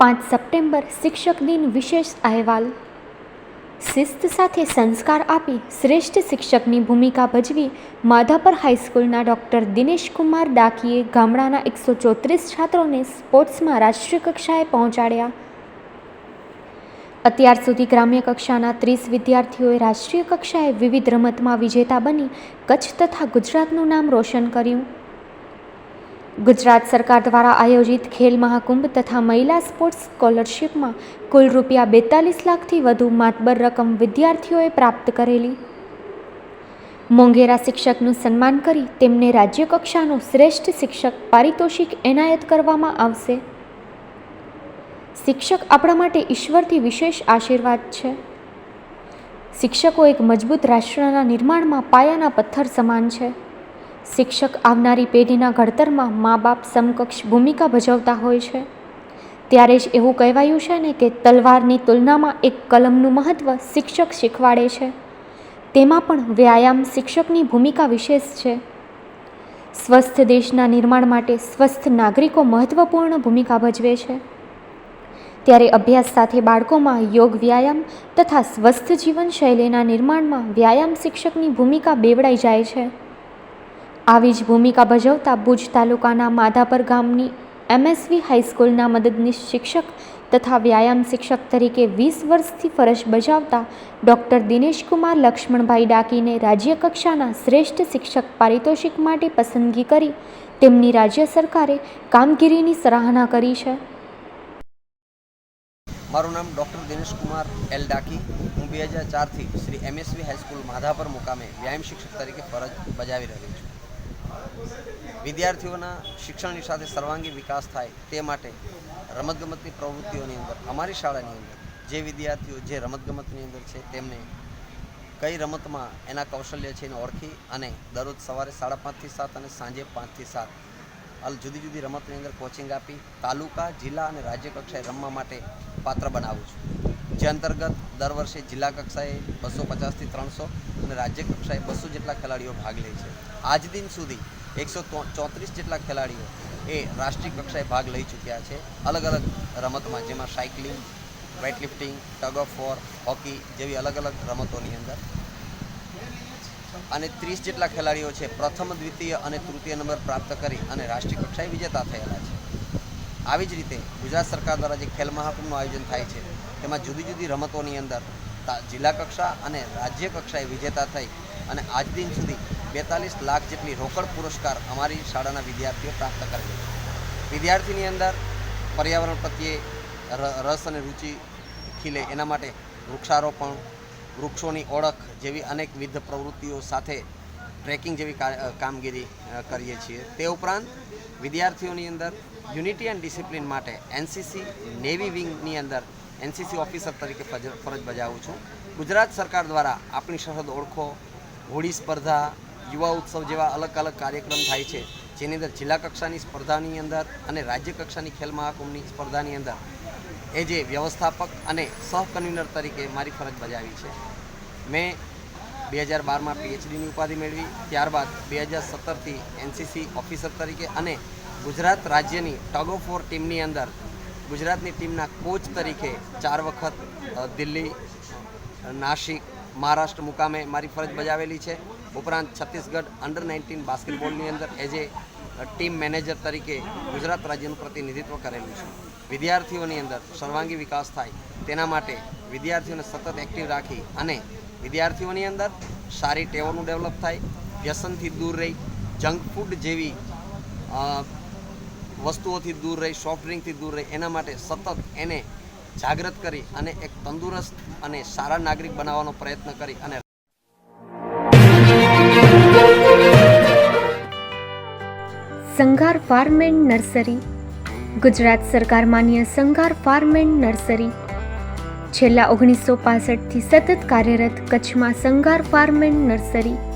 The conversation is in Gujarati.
પાંચ સપ્ટેમ્બર શિક્ષક દિન વિશેષ અહેવાલ. શિસ્ત સાથે સંસ્કાર આપી શ્રેષ્ઠ શિક્ષકની ભૂમિકા ભજવી માધાપર હાઈસ્કૂલના ડૉક્ટર દિનેશ કુમાર ડાકીએ ગામડાના એકસો ચોત્રીસ છાત્રોને સ્પોર્ટ્સમાં રાષ્ટ્રીય કક્ષાએ પહોંચાડ્યા. અત્યાર સુધી ગ્રામ્ય કક્ષાના ત્રીસ વિદ્યાર્થીઓએ રાષ્ટ્રીય કક્ષાએ વિવિધ રમતમાં વિજેતા બની કચ્છ તથા ગુજરાતનું નામ રોશન કર્યું. ગુજરાત સરકાર દ્વારા આયોજિત ખેલ મહાકુંભ તથા મહિલા સ્પોર્ટ્સ સ્કોલરશિપમાં કુલ રૂપિયા બેતાલીસ લાખથી વધુ માતબર રકમ વિદ્યાર્થીઓએ પ્રાપ્ત કરેલી. મોંઘેરા શિક્ષકનું સન્માન કરી તેમને રાજ્ય કક્ષાનો શ્રેષ્ઠ શિક્ષક પારિતોષિક એનાયત કરવામાં આવશે. શિક્ષક આપણા માટે ઈશ્વરથી વિશેષ આશીર્વાદ છે. શિક્ષકો એક મજબૂત રાષ્ટ્રના નિર્માણમાં પાયાના પથ્થર સમાન છે. શિક્ષક આવનારી પેઢીના ઘડતરમાં મા બાપ સમકક્ષ ભૂમિકા ભજવતા હોય છે. ત્યારે જ એવું કહેવાયું છે ને કે તલવારની તુલનામાં એક કલમનું મહત્ત્વ શિક્ષક શીખવાડે છે. તેમાં પણ વ્યાયામ શિક્ષકની ભૂમિકા વિશેષ છે. સ્વસ્થ દેશના નિર્માણ માટે સ્વસ્થ નાગરિકો મહત્ત્વપૂર્ણ ભૂમિકા ભજવે છે. ત્યારે અભ્યાસ સાથે બાળકોમાં યોગ વ્યાયામ તથા સ્વસ્થ જીવનશૈલીના નિર્માણમાં વ્યાયામ શિક્ષકની ભૂમિકા બેવડાઈ જાય છે. આવી જ ભૂમિકા ભજવતા ભુજ તાલુકાના માધાપર ગામની એમએસવી હાઈસ્કૂલના મદદનીશ શિક્ષક તથા વ્યાયામ શિક્ષક તરીકે વીસ વર્ષથી ફરજ બજાવતા ડૉક્ટર દિનેશકુમાર લક્ષ્મણભાઈ ડાકીને રાજ્ય કક્ષાના શ્રેષ્ઠ શિક્ષક પારિતોષિક માટે પસંદગી કરી તેમની રાજ્ય સરકારે કામગીરીની સરાહના કરી છે. મારું નામ ડૉક્ટર દિનેશકુમાર એલ ડાકી. હું બે હજાર ચારથી શ્રી એમએસવી હાઈસ્કૂલ માધાપર મુકામે વ્યાયામ શિક્ષક તરીકે ફરજ બજાવી રહ્યો છું. વિદ્યાર્થીઓના શિક્ષણની સાથે સર્વાંગી વિકાસ થાય તે માટે રમતગમતની પ્રવૃત્તિઓની અંદર, અમારી શાળાની અંદર, જે વિદ્યાર્થીઓ જે રમતગમતની અંદર છે, તેમને કઈ રમતમાં એના કૌશલ્ય છે એને ઓળખી અને દરરોજ સવારે સાડા પાંચથી સાત અને સાંજે પાંચથી સાત હાલ જુદી જુદી રમતની અંદર કોચિંગ આપી, તાલુકા, જિલ્લા અને રાજ્ય કક્ષાએ રમવા માટે પાત્ર બનાવું છું. જે અંતર્ગત દર વર્ષે જિલ્લા કક્ષાએ બસો પચાસથી ત્રણસો અને રાજ્ય કક્ષાએ બસો જેટલા ખેલાડીઓ ભાગ લે છે. આજ દિન સુધી એકસો ચોત્રીસ જેટલા ખેલાડીઓ એ રાષ્ટ્રીય કક્ષાએ ભાગ લઈ ચૂક્યા છે. અલગ અલગ રમતમાં જેમાં cycling, weightlifting, tug of war, hockey જેવી અલગ અલગ રમતોની અંદર અને ત્રીસ જેટલા ખેલાડીઓ છે પ્રથમ, દ્વિતીય અને તૃતીય નંબર પ્રાપ્ત કરી અને રાષ્ટ્રીય કક્ષાએ વિજેતા થયેલા છે. આવી જ રીતે ગુજરાત સરકાર દ્વારા જે ખેલ મહાકુંભનું આયોજન થાય છે તેમાં જુદી જુદી રમતોની અંદર જિલ્લા કક્ષા અને રાજ્ય કક્ષાએ વિજેતા થઈ અને આજ દિન સુધી બેતાલીસ લાખ જેટલી રોકડ પુરસ્કાર અમારી શાળાના વિદ્યાર્થીઓ પ્રાપ્ત કરેલી છે. વિદ્યાર્થીની અંદર પર્યાવરણ પ્રત્યે રસ અને રુચિ ખીલે એના માટે વૃક્ષારોપણ, વૃક્ષોની ઓળખ જેવી અનેકવિધ પ્રવૃત્તિઓ સાથે ટ્રેકિંગ જેવી કામગીરી કરીએ છીએ. તે ઉપરાંત વિદ્યાર્થીઓની અંદર યુનિટી એન્ડ ડિસિપ્લિન માટે એનસીસી નેવી વિંગની અંદર એનસીસી ઓફિસર તરીકે ફરજ બજાવું છું. ગુજરાત સરકાર દ્વારા આપણી સરહદ ઓળખો, હોળી સ્પર્ધા, યુવા ઉત્સવ જેવા અલગ અલગ કાર્યક્રમ થાય છે, જેની અંદર જિલ્લા કક્ષાની સ્પર્ધાની અંદર અને રાજ્ય કક્ષાની ખેલ મહાકુંભની સ્પર્ધાની અંદર. એ જે વ્યવસ્થાપક અને સહ તરીકે મારી ફરજ બજાવી છે. મેં બે હજાર બારમાં પીએચડીની ઉપાધિ મેળવી, ત્યારબાદ બે હજાર સત્તરથી એનસીસી ઓફિસર તરીકે અને ગુજરાત રાજ્યની ટગ ઓફ વોર ટીમની અંદર ગુજરાતની ટીમના કોચ તરીકે ચાર વખત દિલ્હી નાસિક, મહારાષ્ટ્ર મુકામે મારી ફરજ બજાવેલી છે. ઉપરાંત છત્તીસગઢ અંડર નાઇન્ટીન બાસ્કેટબોલની અંદર એઝ એ ટીમ મેનેજર તરીકે ગુજરાત રાજ્યનું પ્રતિનિધિત્વ કરેલું છે. વિદ્યાર્થીઓની અંદર સર્વાંગી વિકાસ થાય તેના માટે વિદ્યાર્થીઓને સતત એક્ટિવ રાખી અને વિદ્યાર્થીઓની અંદર સારી ટેવોનું ડેવલપ થાય, વ્યસનથી દૂર રહી જંક ફૂડ જેવી વસ્તુઓથી દૂર રહી સોફ્ટ ડ્રિંકથી દૂર રહી, એના માટે સતત એને જાગૃત કરી અને એક તંદુરસ્ત અને સારા નાગરિક બનાવવાનો પ્રયત્ન કરી અને Sanghar farm and nursery Gujarat સરકાર માન્ય સંઘાર ફાર્મ એન્ડ નર્સરી છેલ્લા ઓગણીસો પાસઠથી સતત કાર્યરત કચ્છમાં Sanghar farm and nursery